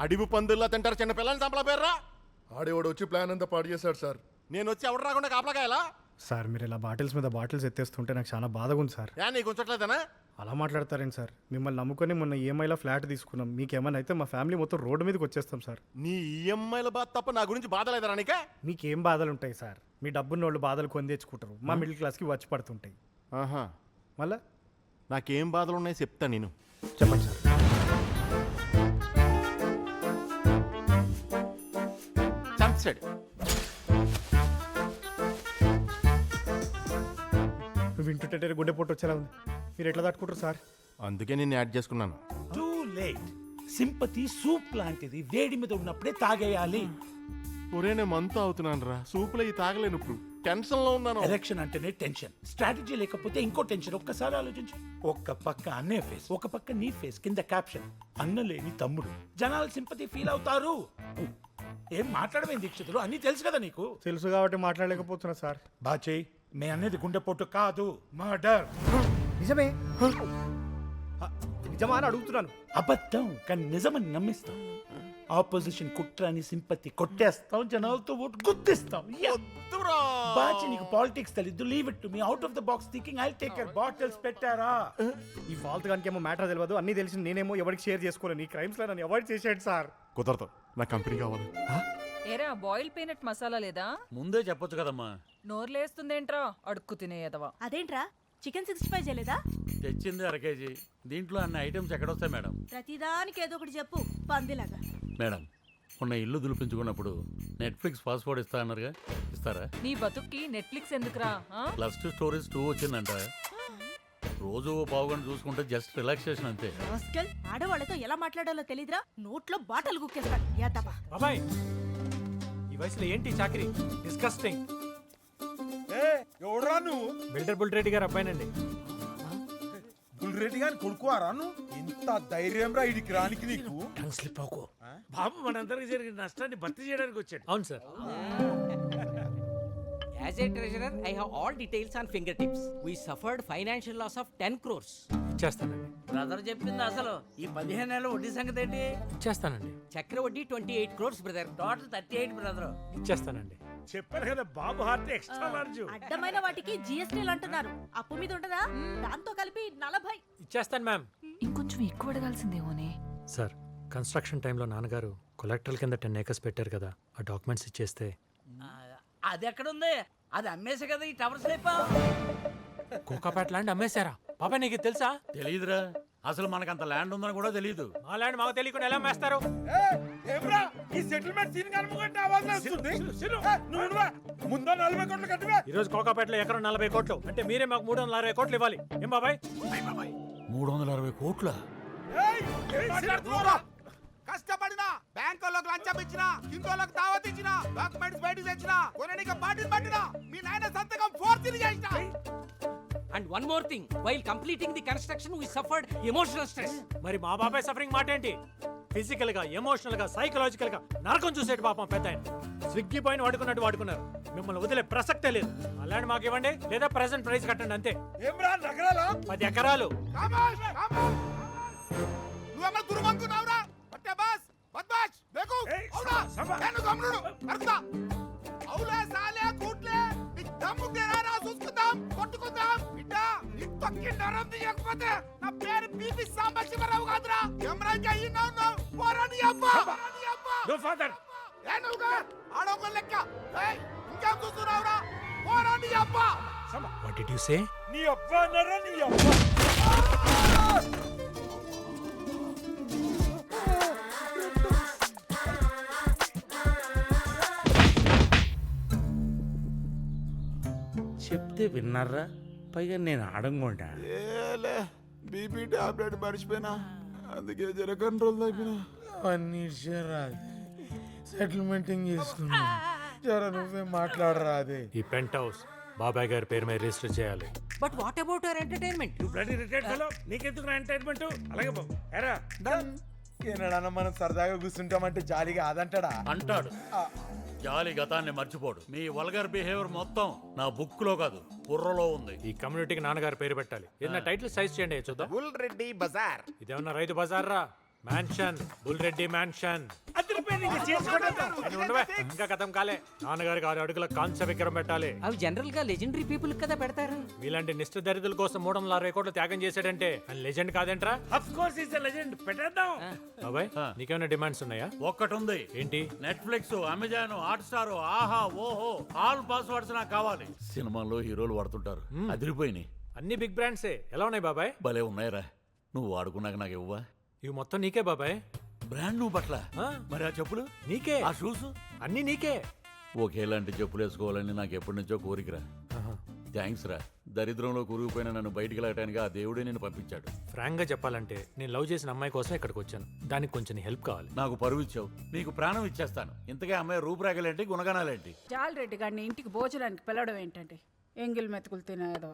అడివి పందుల్లా తింటారు చిన్న పిల్లల్ని చంపల పేర్రా? ఆడేవాడు వచ్చి ప్లాన్ అంతా పాడు చేశాడు సార్. నేను వచ్చి ఎవడు రాకుండా కాపలాకాయలా? సార్ మీరు ఇలా బాటిల్స్ మీద బాటిల్స్ ఎత్తేస్తుంటే నాకు చాలా బాగా ఉంది సార్. యా నీకు ఉంచట్లేదనా? అలా మాట్లాడతారేంటి సార్? మిమ్మల్ని నమ్ముకొని మొన్న E ఈఎంఐలో ఫ్లాట్ తీసుకున్నాం. మీకేమైనా అయితే మా ఫ్యామిలీ మొత్తం రోడ్డు మీదకి వచ్చేస్తాం సార్. నీ ఈఎంఐల బాధ తప్ప నా గురించి బాధ లేదరా నీకే? మీకేం బాధలు ఉంటాయి సార్? మీ డబ్బున్న వాళ్ళు బాధలు కొని తెచ్చుకుంటారు. మా మిడిల్ క్లాస్కి వచ్చి పడుతుంటాయి. ఆహా. మళ్ళా? నాకేం బాధలు ఉన్నాయి చెప్తా నేను. చెప్పండి సార్. చంపసాడు వింటుంటే గుండె పొట్టు వచ్చేలా ఉంది. మీరు ఎట్లా తట్టుకుంటారు సార్? అందుకే నేను యాడ్ చేసుకున్నాను. టూ లేట్ సింపతి సూప్ లాంటిది వేడి మీద ఉన్నప్పుడే తాగేయాలి. ఒరే నేను మంతు అవుతున్నాను రా. సూపులో ఈ తాగలేను ఇప్పుడు. టెన్షన్లో ఉన్నాను. ఎలక్షన్ అంటేనే టెన్షన్ స్ట్రాటజీ లేకపోతే ఇంకో టెన్షన్ ఒక్కసారి ఆలోచించు. ఒక్క పక్క అన్నే ఫేస్ ఒక పక్క నీ ఫేస్ కింద క్యాప్షన్ అన్న లేని తమ్ముడు. జనాలు సింపతి ఫీల్ అవుతారు. ఏం మాట్లాడమే దీక్షితులు? అన్ని తెలుసు కదా నీకు? తెలుసు కాబట్టి మాట్లాడలేకపోతున్నా సార్. బాచే మే అనేది గుండెపోటు కాదు. మర్డర్. నిజమే. నిజమా అని అడుగుతున్నాను. అబద్ధం కానీ నిజమని నమ్మిస్తాం. ఆపోజిషన్ కుట్రాని సింపతి కొట్టేస్తాం జనాలతో ఓటు గుర్తిస్తాం. బాచి నీకు పాలిటిక్స్ తెలీదు. Leave it to me. Out of the box thinking I take care bottles పెట్టారా? ఈ ఫాల్త్ గానికి ఏమో మ్యాటర్ తెలియదు అన్ని తెలిసి నేనేమో ఎవరికి షేర్ చేసుకోలేను ఈ క్రైమ్స్లో నన్ను అవాయిడ్ చేసాడు సార్. కుదరదు. నా కంపెనీ కావాలి. ఏరా బాయిల్ పీనట్ మసాలా లేదా? ముందే చెప్పొచ్చు కదమ్మా. నోర్లేస్తుందేంట్రా? అడుక్కు తినేయదవా అదేంట్రా? చికెన్ సిక్స్టీ ఫైవ్ చేయలేదా? తెచ్చింది అర కేజీ. దీంట్లో అన్ని ఐటమ్స్ ఎక్కడొస్తాయి మేడం? ప్రతిదానికి ఏదో ఒకటి చెప్పు పందిలాగా. మేడం మొన్న ఇల్లు దులిపించుకున్నప్పుడు నెట్ఫ్లిక్స్ పాస్పోర్ట్ ఇస్తా అన్నారుగా. ఇస్తారా? నీ బతుక్కి నెట్ఫ్లిక్స్ ఎందుకురా ఆ? ప్లస్ టూ స్టోరీస్ టూ వచ్చిందంట. రోజు ఓ పావు గంట చూసుకుంటే జస్ట్ రిలాక్సేషన్ అంతే. రాస్కెల్ ఆడవాళ్ళతో ఎలా మాట్లాడాలో తెలీదురా. నోట్లో బాటలు కుక్కేస్తాడు యాదవా బాబాయ్ ఈ వయసులో ఏంటి చాకరీ? డిస్కస్టింగ్ ఎవడరా నువ్వు? బిల్డర్ బుల్ రెడ్డి గారు అబ్బాయినండి. బుల్రెడ్డి గాని కొడుకువారా నువ్వు? ఇంత ధైర్యం రా ఇడికి రానికి నీకు. స్లిప్ అవుకో బాబు మనందరికి జరిగిన నష్టాన్ని భర్తీ చేయడానికి వచ్చాడు. అవును sir. As a treasurer, I have all details on fingertips. We suffered financial loss of 10 crores. ఇచ్చేస్తానండి బ్రదర్ చెప్పింది అసలు. ఈ పదిహేను నెలల వడ్డీ సంగతి ఏంటి? ఇచ్చేస్తానండి చక్ర వడ్డీ twenty eight crores brother total thirty eight brother ఇచ్చేస్తానండి. చెప్పారు కదా బాబు హార్ట్ ఎక్స్ట్రా లార్జ్. అడ్డమైన వాటికి జిఎస్టీలు అంటున్నారు. అప్పు మీద ఉంటదా? దాంతో కలిపి నలభై. ఇచ్చేస్తాను మ్యామ్. ఇంకొంచెం ఎక్కువ అడగాల్సిందేమోనే సార్ కన్స్ట్రక్షన్ టైంలో నాన్నగారు కొలెక్టర్ కింద టెన్ ఏకర్స్ పెట్టారు కదా ఆ డాక్యుమెంట్స్ ఇచ్చేస్తే. అది ఎక్కడుంది అది అమ్మేసే కదా ఈ టవర్ స్లిప్? కోకాపేట ల్యాండ్ అమ్మేశారా? బాబాయ్ నీకు ఇది తెలుసా? తెలియదురా అసలు మనకంత ల్యాండ్ ఉందని కూడా తెలియదు మా ల్యాండ్ మాకు తెలియకుండా ఎలా అమ్మేస్తారు? ఏమ్రా? ఈ సెటిల్మెంట్ సీన్ కనుకుంటే ఆవాజ్ వస్తుంది. నువ్వు. ముందో నలభై కోట్లు కట్టివా. ఈ రోజు కోకాపేటలో ఎకరం నలభై కోట్లు. అంటే మీరే మాకు మూడు వందల అరవై కోట్లు ఇవ్వాలి. ఏం బాబాయ్? మూడు వందల అరవై కోట్ల? ఏయ్, ఏం మాట్లాడుతున్నావురా? కష్టపడినా బ్యాంక్ వాళ్ళకి లంచం ఇచ్చిన ఇంకోళ్ళకి దావత్ ఇచ్చిన డాక్యుమెంట్స్ బయటకు తెచ్చిన కొనడానికి బాటిల్ పట్టిన మీ నాయన సంతకం ఫోర్త్ చేసిన and one more thing while completing the construction we suffered emotional stress మరి మా బాబాయ్ సఫరింగ్ మాట ఏంటి? ఫిజికల్గా ఎమోషనల్గా సైకలాజికల్గా నరకం చూసేటి పాపం పెద్ద ఆయన స్విగ్గీ పైన వాడుకున్నట్టు వాడుకున్నారు. మిమ్మల్ని వదిలే ప్రసక్తే లేదు. అలాంటి మాకు ఇవ్వండి లేదా ప్రెసెంట్ ప్రైస్ కట్టండి అంతే. పది ఎకరాలు. బద్మాష్ బేకు అవునా? నేను గమ్నుడు నరుకుతా అవులే సాలే కూట్లే నీ దమ్ము తెరారా? చూసుకుందాం కొట్టుకుందాం. బిడ్డ నీ తొక్కి నరం తీయకపోతే నా పేరు బీపీ సాంబశివరావు కాదురా. ఎమరాజ్ అయ్యినా ఉన్నావు పోరాని అబ్బా. No father. ఏ నువ్వుగా? ఆడొక లెక్క. ఇంకేం చూస్తున్నావురా? పోరాని అబ్బా. వాట్ డిడ్ యు సే నీ అబ్బా అన్నారా నీ అబ్బా. చెప్తే విన్నారా? పైగా నేను ఆడంగుంటా ఏలే బీపీ టాబ్లెట్ మర్చిపోయినా. అందుకే జర కంట్రోల్ తగ్గినా అన్ని సెటిల్మెంట్ చేసుకున్నా. జర నువ్వే మాట్లాడరా అదే. ఈ పెంట్ హౌస్ బాబాయ్ గారి పేరు మీద రిజిస్టర్ చేయాలి. But what about our entertainment bloody retired fellow నీకెందుకు ఎంటర్టైన్మెంట్ అలాగే బాబు ఎరా ఏనాడన్నా మనం సరదాగా కూర్చుంటామంటే జాలీగా అదంటాడా అంటాడు. జాలి గతాన్ని మర్చిపోడు. మీ వల్గర్ బిహేవియర్ మొత్తం నా బుక్లో కాదు బుర్రలో ఉంది. ఈ కమ్యూనిటీకి నాన్నగారి పేరు పెట్టాలి. ఏదైనా టైటిల్ సైజ్ చేయండి చూద్దాం. బుల్ రెడ్డి బజార్. ఇదేమన్నా రైతు బజార్ రా మ్యాన్షన్ బుల్రెడ్డి మ్యాన్షన్ అని ఉండవే ఇంకా కథం కాలే. నాన్నగారికి ఆరు అడుగుల కాంస్య విగ్రహం పెట్టాలి. అవి జనరల్గా లెజెండరీ పీపుల్ కదా పెడతారు. మీలాంటి నిష్ఠ దరిద్రుల కోసం మూడు వందల అరవై కోట్లు త్యాగం చేశాడంటే ఆయన లెజెండ్ కాదేంట్రా? అఫ్ కోర్స్ ఇస్ లెజెండ్ పెట్టేద్దాం. బాబాయ్ నీకేమైనా డిమాండ్స్ ఉన్నాయా? ఒక్కటి ఉంది ఏంటి? నెట్ఫ్లిక్స్ అమెజాన్ హాట్ స్టార్ ఆహా ఓహో ఆల్ పాస్వర్డ్స్ నాకు కావాలి. సినిమాల్లో హీరోలు వాడుతుంటారు. అదిరిపోయినాయి. అన్ని బిగ్ బ్రాండ్సే ఎలా ఉన్నాయి బాబాయ్? భలే ఉన్నాయిరా. నువ్వు వాడుకున్నాక నాకు ఇవ్వవా? ఇవి మొత్తం నీకే బాబాయ్. బ్రాండ్ నువ్వు పట్ల ఆ, మరి ఆ చెప్పులు? నీకే. ఆ షూస్? అన్ని నీకే. ఒకేలాంటి చెప్పులు వేసుకోవాలని నాకు ఎప్పటి నుంచో కోరికరా. థ్యాంక్స్ రా. దరిద్రంలో కూరుకుపోయిన నన్ను బయటికి వెళ్ళటానికి ఆ దేవుడే నేను పంపించాడు. ఫ్రాంక్గా చెప్పాలంటే నేను లవ్ చేసిన అమ్మాయి కోసం ఇక్కడికి వచ్చాను. దానికి కొంచెం హెల్ప్ కావాలి. నాకు పరువు ఇచ్చావు. నీకు ప్రాణం ఇచ్చేస్తాను. ఇంతకే అమ్మాయి రూపురేఖలేంటి గుణగణాలేంటి? జాలరెడ్డి గారిని ఇంటికి భోజనానికి పిలవడం ఏంటంటే ఎంగిల్ మెతుకులు తినేదో.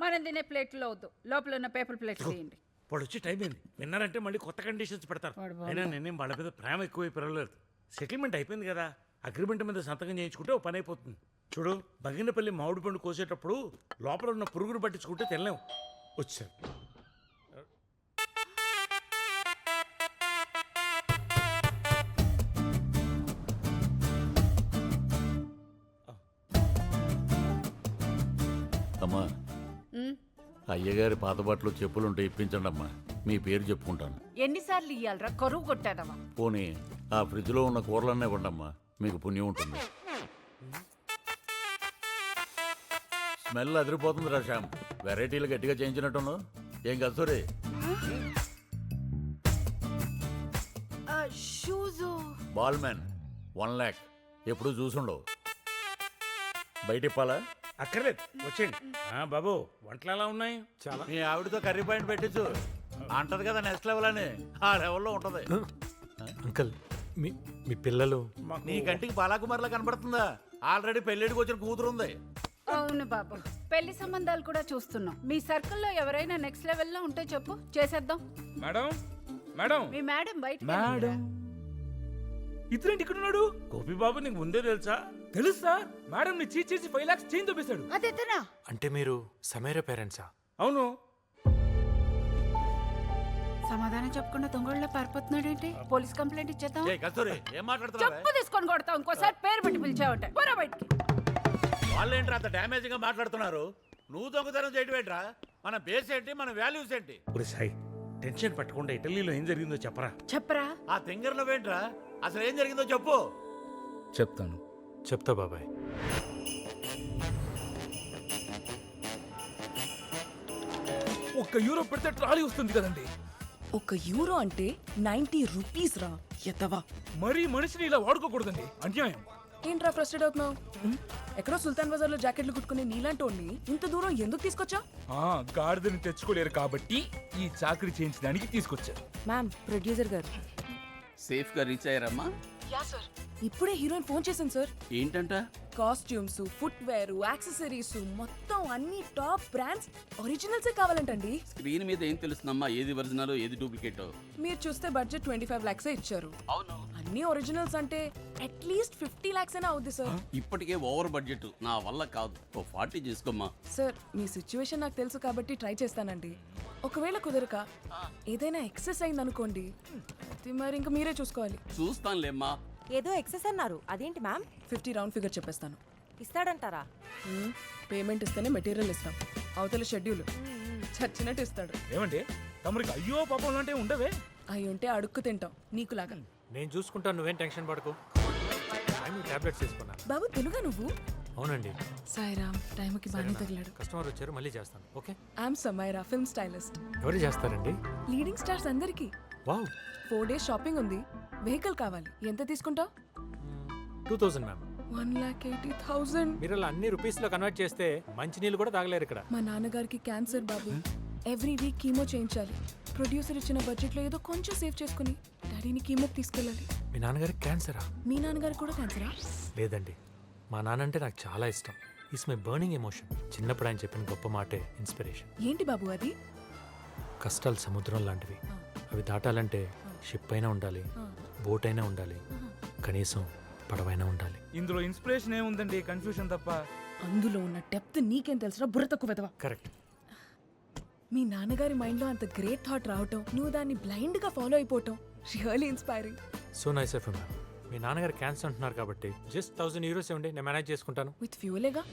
మనం తినే ప్లేట్లో వద్దు. లోపల ఉన్న పేపర్ ప్లేట్ తీయండి. వాడు వచ్చి టైం అయింది విన్నారంటే మళ్ళీ కొత్త కండిషన్స్ పెడతారు. అయినా నేనేం వాళ్ళ మీద ప్రేమ ఎక్కువ పెరగలేదు. సెటిల్మెంట్ అయిపోయింది కదా. అగ్రిమెంట్ మీద సంతకం చేయించుకుంటే ఓ పని అయిపోతుంది. చూడు బగినపల్లి మామిడి పండు కోసేటప్పుడు లోపల ఉన్న పురుగును పట్టించుకుంటే తెల్లేం వచ్చారు అమ్మా అయ్యగారి పాత బట్టలు చెప్పులుంటే ఇప్పించండి అమ్మా మీ పేరు చెప్పుకుంటాను. ఎన్నిసార్లు ఇయ్యాలరా? కరువు కొట్టాదవా పోనీ ఆ ఫ్రిడ్జ్లో ఉన్న కూరలన్నీ ఇవ్వండమ్మా. మీకు పుణ్యం ఉంటుంది. స్మెల్ అదిరిపోతుంది రా శ్యామ్. వెరైటీలు గట్టిగా చేయించినట్టును ఏం Kasturi shoes. Ball man one lakh. ఎప్పుడు చూసుండవు. బయట ఇప్పాలా అక్కర్లేదు. వచ్చేయండి. ఆ, బాబు వంటలు ఎలా ఉన్నాయి? చాలా. మీ ఆవిడతో కర్రీ పాయింట్ పెట్టించు అంటది కదా నెక్స్ట్ లెవెల్ అని. ఆ లెవెల్లో ఉంటది. అంకుల్ మీ మీ పిల్లలు. నీ కంటికి బాలాకుమార్లా కనబడుతుందా ఆల్రెడీ పెళ్ళిడికి వచ్చిన కూతురు ఉంది. అవును బాబు. పెళ్ళి సంబంధాలు కూడా చూస్తున్నాం. మీ సర్కిల్లో ఎవరైనా నెక్స్ట్ లెవెల్లో ఉంటే చెప్పు. చేసేద్దాం. Madam madam. మీ మేడం బయట మేడం. ఇతరేంటి ఇక్కడ ఉన్నాడు గోపి బాబు నీకు ముందే తెలుసా? తెలుసా మేడం ని చీట్ చేసి ఫైవ్ లాక్స్ చేంజ్ చూపిస్తాడు అదేతనా? అంటే మీరు సమీర పేరెంట్సా? అవును. సమాధానం చెప్పకుండా దొంగళ్ళ పారిపోతున్నాడేంటి? పోలీస్ కంప్లైంట్ ఇచ్చేద్దాం ఏ కస్తూరి ఏం మాట్లాడుతున్నావే? చెప్పు తీసుకొని కొడతాం ఇంకోసారి పేరు పెట్టి పిలిచావంటే. పోరా బయటికి. వాళ్ళేంట్రా అంత డ్యామేజ్గా మాట్లాడుతున్నారు? నువ్వు దొంగతనం చేయడం ఏంట్రా మన బేస్ ఏంటి మన వాల్యూస్ ఏంటి? ఒరే సాయి టెన్షన్ పట్టకుండా ఇటలీలో ఏం జరిగిందో చెప్పరా? చెప్పరా? ఆ తింగర్లో ఏంట్రా? అసలు ఏం జరిగిందో చెప్పు. చెప్తాను. చెప్తా బాబాయ్. ఒక్క యూరో పెడితే ట్రాలీ వస్తుంది కదండి. ఒక యూరో అంటే నైన్టీ రూపీస్ రా. ఎత్తవా? మరీ మనిషిని ఇలా వాడుకోకూడదండి. అన్యాయం. ఏంట్రా ఫ్రస్ట్రేట్ అవుతున్నావు? ఎక్కడో సుల్తాన్ బజార్లో జాకెట్లు కుట్టుకుని నీలాంటి ఇంత దూరం ఎందుకు తీసుకొచ్చా? ఆ గాడిదని తెచ్చుకోలేరు కాబట్టి ఈ చాకరీ చేయించడానికి తీసుకొచ్చారు. మ్యామ్ ప్రొడ్యూసర్ గారు సేఫ్గా రీచ్ అయ్యారమ్మా. Yeah sir. ఇప్పుడే హీరోయిన్ ఫోన్ చేశాను సార్. ఏంటంట? కాస్ట్యూమ్స్ ఫుట్ వేర్ యాక్సెసరీస్ మొత్తం అన్ని టాప్ బ్రాండ్స్ ఒరిజినల్సే కావాలంటండి. స్క్రీన్ మీద ఏం తెలుస్తుందమ్మా? ఏది ఒరిజినల్ ఏది డూప్లికేట్. మీరు చూస్తే బడ్జెట్ ట్వంటీ ఫైవ్ లాక్సే ఇచ్చారు. అవును. అన్ని ఒరిజినల్స్ అంటే అట్లీస్ట్ ఫిఫ్టీ లాక్స్ అయినా అవుద్ది సార్ ఇప్పటికే ఓవర్ బడ్జెట్ నా వల్ల కాదు. ఓ ఫార్టీ చేసుకోమ్మా సార్ మీ సిచ్యువేషన్ నాకు తెలుసు కాబట్టి ట్రై చేస్తానండి. ఒకవేళ కుదరక ఏదైనా ఎక్సెస్ అయింది అనుకోండి అది మరి ఇంకా మీరే చూసుకోవాలి. చూస్తానులేమ్మా. ఏదో ఎక్సెస్ అన్నారు. అదేంటి మ్యామ్ ఫిఫ్టీ రౌండ్ ఫిగర్ చెప్పేస్తాను. ఇస్తాడంటారా? పేమెంట్ ఇస్తేనే మెటీరియల్ ఇస్తాం. అవతల షెడ్యూల్ చచ్చినట్టు ఇస్తాడు. ఏమండి? తమరికి అయ్యో పాపం లాంటి ఉండవే? అవి ఉంటే అడుక్కు తింటాం. నీకులాగా. నేను చూసుకుంటాను నువ్వేం టెన్షన్ పడకు. టాబ్లెట్స్ తీసుకున్నా. బాబు తెలుగా నువ్వు? అవునండి. సాయిరామ్ టైంకి బాగానే తగిలాడు. కస్టమర్ వచ్చారు మళ్ళీ చేస్తాను. Okay? I'm Samaira film stylist. ఎవరు చేస్తారండి? లీడింగ్ స్టార్స్ అందరికి. వావ్. ఫోర్ డేస్ షాపింగ్ ఉంది. వెహికల్ కావాలి. ఎంత తీసుకుంటావు? Two thousand ma'am one lakh eighty thousand మీరు అలా అన్ని రూపీస్లో కన్వర్ట్ చేస్తే మంచి నీళ్ళు కూడా తాగలేరు ఇక్కడ. మా నాన్నగారికి క్యాన్సర్ బాబు. ఎవ్రీ వీక్ కీమో చేయించాలి. ప్రొడ్యూసర్ ఇచ్చిన బడ్జెట్లో ఏదో కొంచెం సేవ్ చేసుకుని డాడీని కీమోకి తీసుకెళ్ళాలి. మీ నాన్నగారికి క్యాన్సరా? మీ నాన్నగారు కూడా క్యాన్సరా? లేదండి. మా నాన్న అంటే నాకు చాలా ఇష్టం. ఇస్ మై బర్నింగ్ ఎమోషన్ చిన్నప్పుడు ఆయన చెప్పిన గొప్ప మాటే ఇన్స్పిరేషన్ ఏంటి బాబు అది? కష్టాలు సముద్రం లాంటివి. అవి దాటాలంటే షిప్ అయినా ఉండాలి బోట్ అయినా ఉండాలి కనీసం పడవైనా ఉండాలి. ఇందులో ఇన్స్పిరేషన్ ఏముందండి? కన్ఫ్యూషన్ తప్ప. అందులో ఉన్న డెప్త్ నీకేం తెలుసురా? బుర్ర తక్కువ కరెక్ట్ మీ నాన్నగారి మైండ్లో అంత గ్రేట్ థాట్ రావటం నువ్వు దాన్ని బ్లైండ్గా ఫాలో అయిపోవటం really inspiring. So nice F మీ నాన్నగారు క్యాన్సర్ అంటున్నారు కాబట్టి జస్ట్ థౌసండ్ యూరోస్ ఇవ్వండి నేను మేనేజ్ చేసుకుంటాను. విత్ ఫ్యూలేగా?